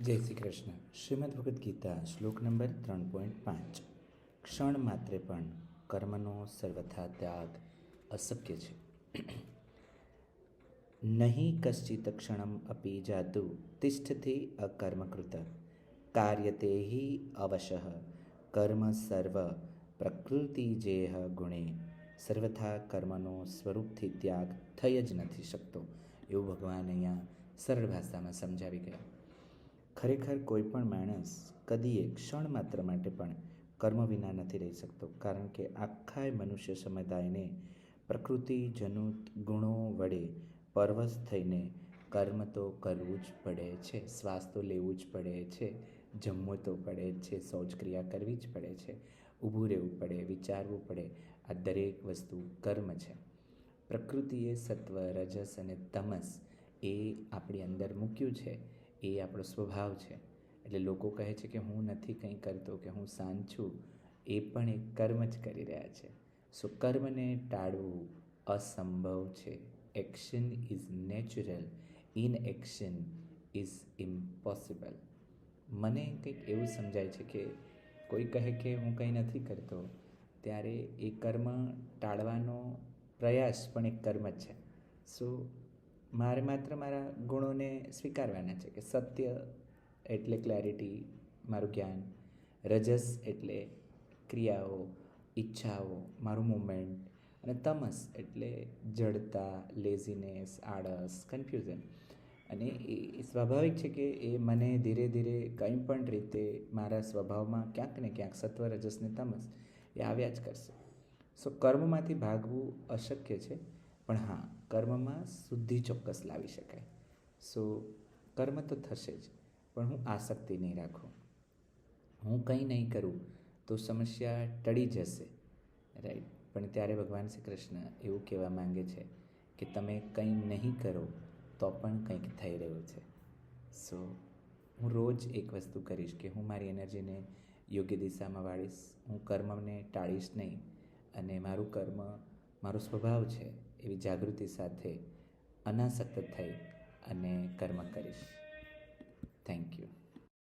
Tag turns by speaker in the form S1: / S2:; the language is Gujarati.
S1: જય શ્રી કૃષ્ણ. શ્રીમદ ભગવદ્ ગીતા, શ્લોક નંબર ત્રણ પોઈન્ટ પાંચ. ક્ષણ માત્રે પણ કર્મનો સર્વથા ત્યાગ અશક્ય છે. નહીં કશ્ચિત ક્ષણમ અપી જાતુ, તિષ્ઠથી અકર્મકૃત. કાર્યતે હિ અવશઃ, કર્મ સર્વ પ્રકૃતિ જેહ ગુણે. સર્વથા કર્મનો સ્વરૂપથી ત્યાગ થઈ જ નથી શકતો. એવું ભગવાન અહીંયા સરળ ભાષામાં સમજાવી ગયા. ખરેખર કોઈ પણ માણસ કદીએ ક્ષણ માત્ર માટે પણ કર્મ વિના નથી રહી શકતો. કારણ કે આખાય મનુષ્ય સમુદાયને પ્રકૃતિ, જનુત, ગુણો વડે પરવશ થઈને કર્મ તો કરવું જ પડે છે, શ્વાસ તો લેવું જ પડે છે, જમવું તો પડે છે, શૌચક્રિયા કરવી જ પડે છે, ઊભું રહેવું પડે, વિચારવું પડે, આ દરેક વસ્તુ કર્મ છે. પ્રકૃતિએ સત્વ, રજસ અને તમસ એ આપણી અંદર મૂક્યું છે. એ આપણો સ્વભાવ છે. એટલે લોકો કહે છે કે હું નથી કંઈ કરતો કે હું શાંત છું, એ પણ એક કર્મ જ કરી રહ્યા છે. સો કર્મને ટાળવું અસંભવ છે. Action is natural. Inaction is impossible. મને કંઈક એવું સમજાય છે કે કોઈ કહે કે હું કંઈ નથી કરતો, ત્યારે એ કર્મ ટાળવાનો પ્રયાસ પણ એક કર્મ જ છે. સો મારે માત્ર મારા ગુણોને સ્વીકારવાના છે કે સત્ય એટલે ક્લેરિટી મારું જ્ઞાન, રજસ એટલે ક્રિયાઓ, ઈચ્છાઓ, મારું મુમેન્ટ અને તમસ એટલે જડતા લેઝીનેસ આળસ કન્ફ્યુઝન અને એ સ્વાભાવિક છે કે એ મને ધીરે ધીરે કંઈ પણ રીતે મારા સ્વભાવમાં ક્યાંક ને ક્યાંક સત્વ, રજસ ને તમસ એ આવ્યા જ કરશે. સો કર્મમાંથી ભાગવું અશક્ય છે. પણ હા, કર્મમાં શુદ્ધિ ચોક્કસ લાવી શકાય. સો કર્મ તો થશે જ, પણ હું આસક્તિ નહીં રાખું. હું કંઈ નહીં કરું, તો સમસ્યા ટળી જશે. રાઈટ પણ ત્યારે ભગવાન શ્રી કૃષ્ણ એવું કહેવા માંગે છે કે તમે કંઈ નહીં કરો, તો પણ કંઈક થઈ રહ્યું છે. સો હું રોજ એક વસ્તુ કરીશ કે હું મારી એનર્જીને યોગ્ય દિશામાં વાળીશ. હું કર્મને ટાળીશ નહીં. અને મારું કર્મ, મારો સ્વભાવ છે એવી જાગૃતિ સાથે અનાસક્ત થઈ અને કર્મ કરીશ. Thank you